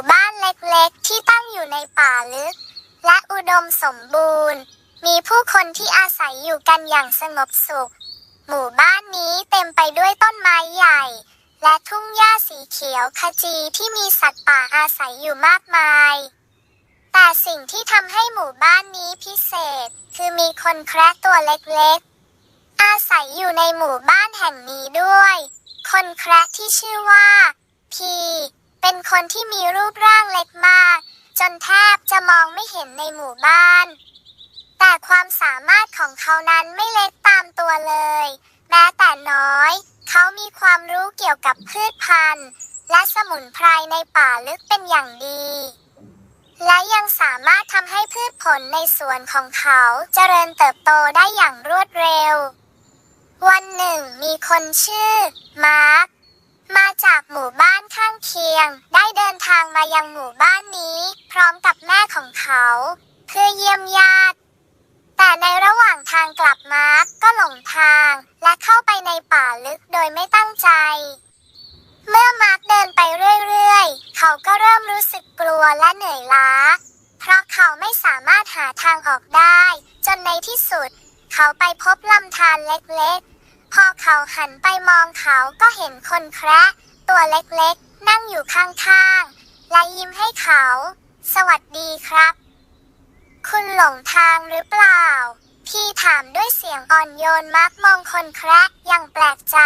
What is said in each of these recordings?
มู่บ้านเล็กๆ ที่ตั้งอยู่ในป่าลึก และอุดมสมบูรณ์ มีผู้คนที่อาศัยอยู่กันอย่างสงบสุข หมู่บ้านนี้เต็มไปด้วยต้นไม้ใหญ่ และทุ่งหญ้าสีเขียวขจีที่มีสัตว์ป่าอาศัยอยู่มากมาย แต่สิ่งที่ทำให้หมู่บ้านนี้พิเศษ คือมีคนแคระตัวเล็กๆ อาศัยอยู่ในหมู่บ้านแห่งนี้ด้วย คนแคระที่ชื่อว่า พี เป็นคนที่มีรูปร่างเล็กมาก จนแทบจะมองไม่เห็นในหมู่บ้าน แต่ความสามารถของเขานั้นไม่เล็กตามตัวเลย แม้แต่น้อย เขามีความรู้เกี่ยวกับพืชพันธุ์ และสมุนไพรในป่าลึกเป็นอย่างดี และยังสามารถทำให้พืชผลในสวนของเขาเจริญเติบโตได้อย่างรวดเร็ว วันหนึ่งมีคนชื่อ มาร์ค มาจากหมู่บ้านข้างเคียง ได้เดินทางมายังหมู่บ้านนี้ พร้อมกับแม่ของเขา เพื่อเยี่ยมญาติ แต่ในระหว่างทางกลับมาร์คก็หลงทาง และเข้าไปในป่าลึกโดยไม่ตั้งใจ เมื่อมาร์คเดินไปเรื่อยๆ เขาก็เริ่มรู้สึกกลัวและเหนื่อยล้า เพราะเขาไม่สามารถหาทางออกได้ จนในที่สุด เขาไปพบลำธารเล็กๆ พอเขาหันไปมองเขาก็เห็นคนแคระตัวเล็กๆ นั่งอยู่ข้างๆ และยิ้มให้เขา สวัสดีครับ คุณหลงทางหรือเปล่า พี่ถามด้วยเสียงอ่อนโยนมักมองคนแคระอย่างแปลกใจ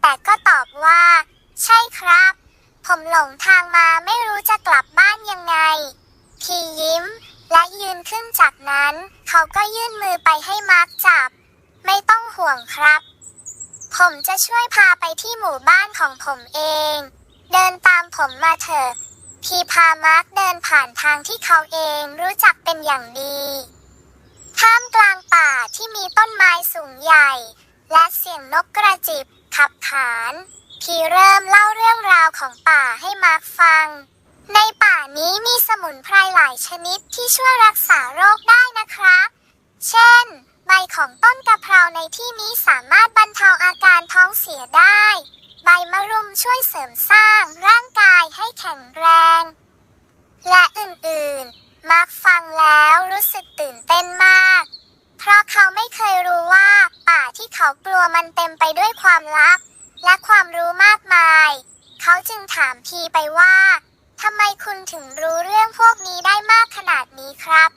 แต่ก็ตอบว่า ใช่ครับ ผมหลงทางมาไม่รู้จะกลับบ้านยังไง พี่ยิ้มและยืนขึ้นจากนั้น เขาก็ยื่นมือไปให้มาร์คจับ ไม่ต้องห่วงครับ ผมจะช่วยพาไปที่หมู่บ้านของผมเอง เดินตามผมมาเถอะ พี่พามาร์คเดินผ่านทางที่เขาเองรู้จักเป็นอย่างดีท่ามกลางป่าที่มีต้นไม้สูงใหญ่ และเสียงนกกระจิบขับขาน พี่เริ่มเล่าเรื่องราวของป่าให้มาร์คฟัง ในป่านี้มีสมุนไพรหลายชนิดที่ช่วยรักษาโรคได้นะครับ เช่น ใบของต้นกะเพราในที่นี้สามารถบรรเทาอาการท้องเสียได้ ใบมะรุมช่วยเสริมสร้างร่างกายให้แข็งแรง และอื่นๆมาร์ฟังแล้วรู้สึกตื่นเต้นมาก เพราะเขาไม่เคยรู้ว่า ป่าที่เขากลัวมันเต็มไปด้วยความลับ และความรู้มากมาย เขาจึงถามพีไปว่าทำไมคุณถึงรู้เรื่องพวกนี้ได้มากขนาดนี้ครับ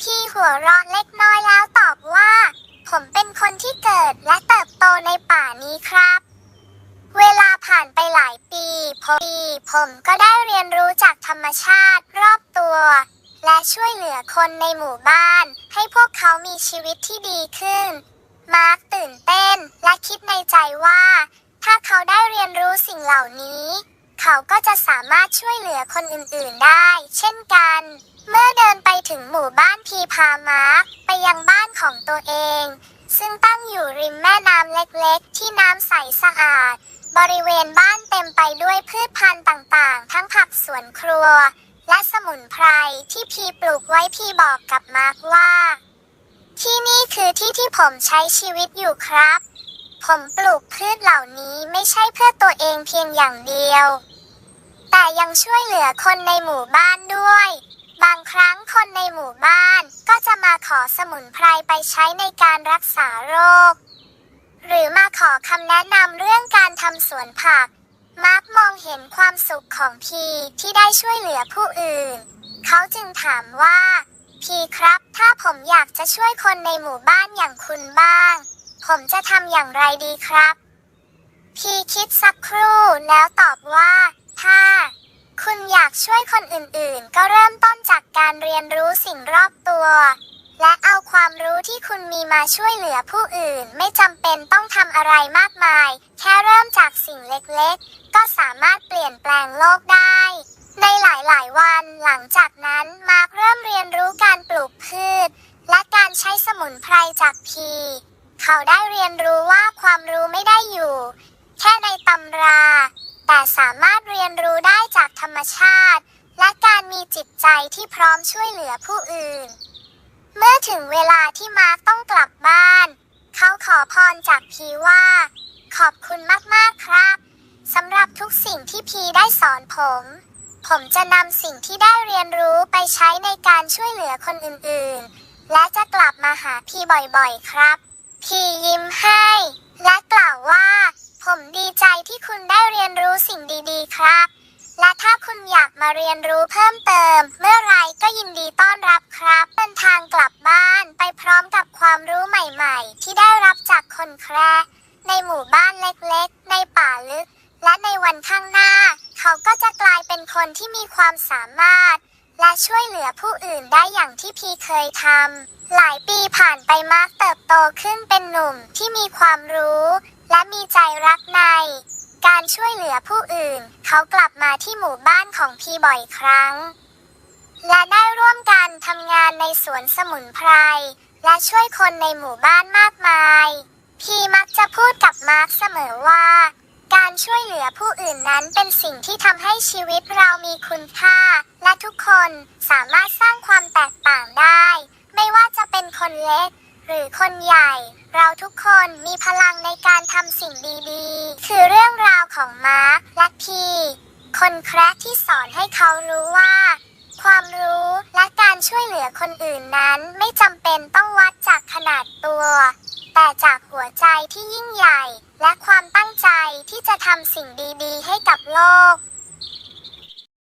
พี่หัวเราะเล็กน้อยแล้วตอบว่า ผมเป็นคน ที่เกิดและเติบโตในป่านี้ครับ เวลาผ่านไปหลายปีผมผมก็ได้เรียนรู้จากธรรมชาติรอบตัว และช่วยเหลือคนในหมู่บ้าน ให้พวกเขามีชีวิตที่ดีขึ้น มาร์คตื่นเต้นและคิดในใจว่า ถ้าเขาได้เรียนรู้สิ่งเหล่านี้ เขาก็จะสามารถช่วยเหลือคนอื่นๆได้ เช่นกัน เมื่อเดินไปถึงหมู่บ้านพีพามาร์คไปยังบ้านของตัวเอง ซึ่งตั้งอยู่ริมแม่น้ำเล็กๆ ที่น้ำใสสะอาด บริเวณบ้านเต็มไปด้วยพืชพันธุ์ต่างๆ ทั้งผักสวนครัว และสมุนไพรที่พีปลูกไว้พีบอกกับมาร์คว่า ที่นี่คือที่ที่ผมใช้ชีวิตอยู่ครับ ผมปลูกพืชเหล่านี้ไม่ใช่เพื่อตัวเองเพียงอย่างเดียว แต่ยังช่วยเหลือคนในหมู่บ้านด้วย บางครั้งคนในหมู่บ้านก็จะมาขอสมุนไพรไปใช้ในการรักษาโรค หรือมาขอคำแนะนำเรื่องการทำสวนผัก มาร์คมองเห็นความสุขของพีที่ได้ช่วยเหลือผู้อื่น เขาจึงถามว่า พีครับ ถ้าผมอยากจะช่วยคนในหมู่บ้านอย่างคุณบ้าง ผมจะทำอย่างไรดีครับ พีคิดสักครู่แล้วตอบว่า ถ้า คุณอยากช่วยคนอื่นๆ ก็เริ่มต้นจากการเรียนรู้สิ่งรอบตัว และเอาความรู้ที่คุณมีมาช่วยเหลือผู้อื่น ไม่จำเป็นต้องทำอะไรมากมาย แค่เริ่มจากสิ่งเล็กๆ ก็สามารถเปลี่ยนแปลงโลกได้ ในหลายๆ วันหลังจากนั้นมาร์คเริ่มเรียนรู้การปลูกพืช และการใช้สมุนไพรจากพี เขาได้เรียนรู้ว่าความรู้ไม่ได้อยู่ แค่ในตำรา แต่สามารถเรียนรู้ได้จากธรรมชาติ และการมีจิตใจที่พร้อมช่วยเหลือผู้อื่น เมื่อถึงเวลาที่มาร์คต้องกลับบ้าน เขาขอพรจากพีว่า ขอบคุณมากๆครับสำหรับทุกสิ่งที่พีได้สอนผม ผมจะนำสิ่งที่ได้เรียนรู้ไปใช้ในการช่วยเหลือคนอื่นๆ และจะกลับมาหาพีบ่อยๆ ครับ พียิ้มให้ และกล่าวว่า ผมดีใจที่คุณได้เรียนรู้สิ่งดีๆ ครับ และถ้าคุณอยากมาเรียนรู้เพิ่มเติม เมื่อไรก็ยินดีต้อนรับครับเดินทางกลับบ้านไปพร้อมกับความรู้ใหม่ๆ ที่ได้รับจากคนแคระในหมู่บ้านเล็กๆ ในป่าลึก และในวันข้างหน้า เขาก็จะกลายเป็นคนที่มีความสามารถ และช่วยเหลือผู้อื่นได้อย่างที่พีเคยทำหลายปีผ่านไปมาร์กเติบโตขึ้นเป็นหนุ่มที่มีความรู้ และมีใจรักใน การช่วยเหลือผู้อื่น เขากลับมาที่หมู่บ้านของพีบ่อยครั้ง และได้ร่วมกันทำงานในสวนสมุนไพร และช่วยคนในหมู่บ้านมากมาย พีมักจะพูดกับมาร์กเสมอว่า การช่วยเหลือผู้อื่นนั้นเป็นสิ่งที่ทำให้ชีวิตเรามีคุณค่า และทุกคนสามารถสร้างความแตกต่างได้ ไม่ว่าจะเป็นคนเล็ก หรือคนใหญ่ เราทุกคนมีพลังในการทำสิ่งดีๆ คือเรื่องราวของมาร์คและพีคนแคระที่สอนให้เขารู้ว่า ความรู้และการช่วยเหลือคนอื่นนั้นไม่จำเป็นต้องวัดจากขนาดตัว แต่จากหัวใจที่ยิ่งใหญ่ และความตั้งใจที่จะทำสิ่งดีๆ ให้กับโลก